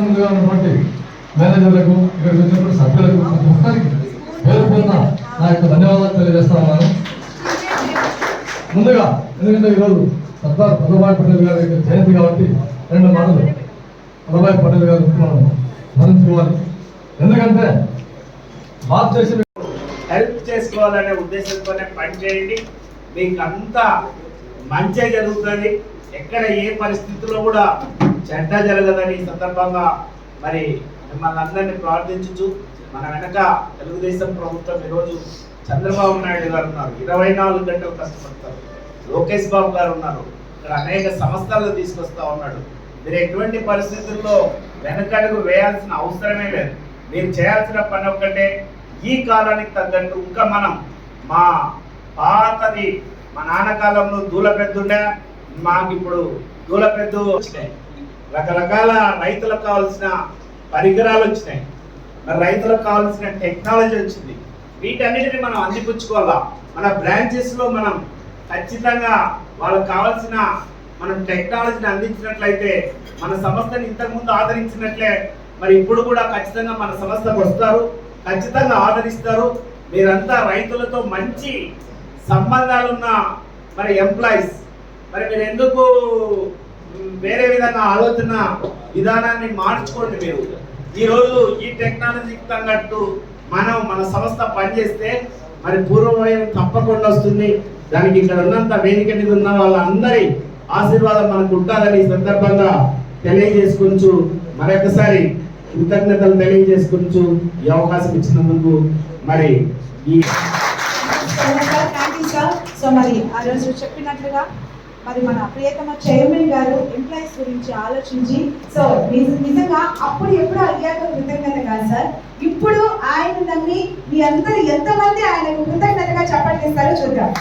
ముందుగా ఉన్నటువంటి మేనేజర్లకు ఇక్కడికి వచ్చినటువంటి సభ్యులకు ప్రతి ఒక్కరికి పేరు పేరున నా యొక్క ధన్యవాదాలు తెలియజేస్తా ఉన్నాను. ముందుగా ఎందుకంటే ఈరోజు సర్దార్ వల్లభాయ్ పటేల్ గారి జయంతి కాబట్టి రెండు మాటలు వల్లభాయ్ పటేల్ గారు మనం స్మరించుకోవాలి. ఎందుకంటే భారతదేశం హెల్ప్ చేసుకోవాలనే ఉద్దేశంతోనే పనిచేయండి మీకు అంతా మంచి జరుగుతుంది. ఎక్కడ ఏ పరిస్థితుల్లో కూడా చెడ్డ జరగదని ఈ సందర్భంగా మరి మిమ్మల్ని అందరినీ ప్రార్థించుచు మన వెనక తెలుగుదేశం ప్రభుత్వం ఈరోజు చంద్రబాబు నాయుడు గారు ఉన్నారు. ఇరవై నాలుగు గంటలు కష్టపడతారు. లోకేష్ బాబు గారు ఉన్నారు. ఇక్కడ అనేక సంస్థలు తీసుకొస్తా ఉన్నాడు. మీరు ఎటువంటి పరిస్థితుల్లో వెనకడుగు వేయాల్సిన అవసరమే లేదు. మీరు చేయాల్సిన పని ఒక్కటే ఈ కాలానికి తగ్గట్టు ఇంకా మనం మా పాతది మా నాన్న కాలంలో దూల పెద్దుండే మాకు ఇప్పుడు దూల పెద్ద వచ్చినాయి రకరకాల రైతులకు కావాల్సిన పరికరాలు వచ్చినాయి. మరి రైతులకు కావాల్సిన టెక్నాలజీ వచ్చింది. వీటన్నిటిని మనం అందిపుచ్చుకోవాలా? మన బ్రాంచెస్లో మనం ఖచ్చితంగా వాళ్ళకు కావాల్సిన మనం టెక్నాలజీని అందించినట్లయితే మన సంస్థని ఇంతకుముందు ఆదరించినట్లే మరి ఇప్పుడు కూడా ఖచ్చితంగా మన సంస్థకు వస్తారు. ఖచ్చితంగా ఆదరిస్తారు. మీరంతా రైతులతో మంచి సంబంధాలున్న మరి ఎంప్లాయీస్ మరి మీరు ఎందుకు వేరే విధంగా ఆలోచన విధానాన్ని మార్చుకోండి మీరు. ఈ రోజు ఈ టెక్నాలజీకి తగ్గట్టు మనం మన సంస్థ పనిచేస్తే మరి పూర్వమైన తప్పకుండా వస్తుంది. దానికి ఇక్కడ ఉన్నంత వేదిక మీద ఉన్న వాళ్ళందరి ఆశీర్వాదం మనకు ఉండాలని ఈ సందర్భంగా తెలియజేసుకుంటూ మరొకసారి కృతజ్ఞతలు తెలియజేసుకుంటూ ఈ అవకాశం ఇచ్చినందుకు మరి ఈ సో మరి ఆ రోజు చెప్పినట్లుగా మరి మన ప్రియతమ చైర్మన్ గారు ఎంప్లాయీస్ గురించి ఆలోచించి సో నిజంగా అప్పుడు ఎప్పుడు అడిగాక కృతజ్ఞత కాదు సార్. ఇప్పుడు ఆయన నమ్మి మీ అందరు ఎంతమంది ఆయనకు కృతజ్ఞతగా చెప్పట్లేస్తారో చూద్దాం.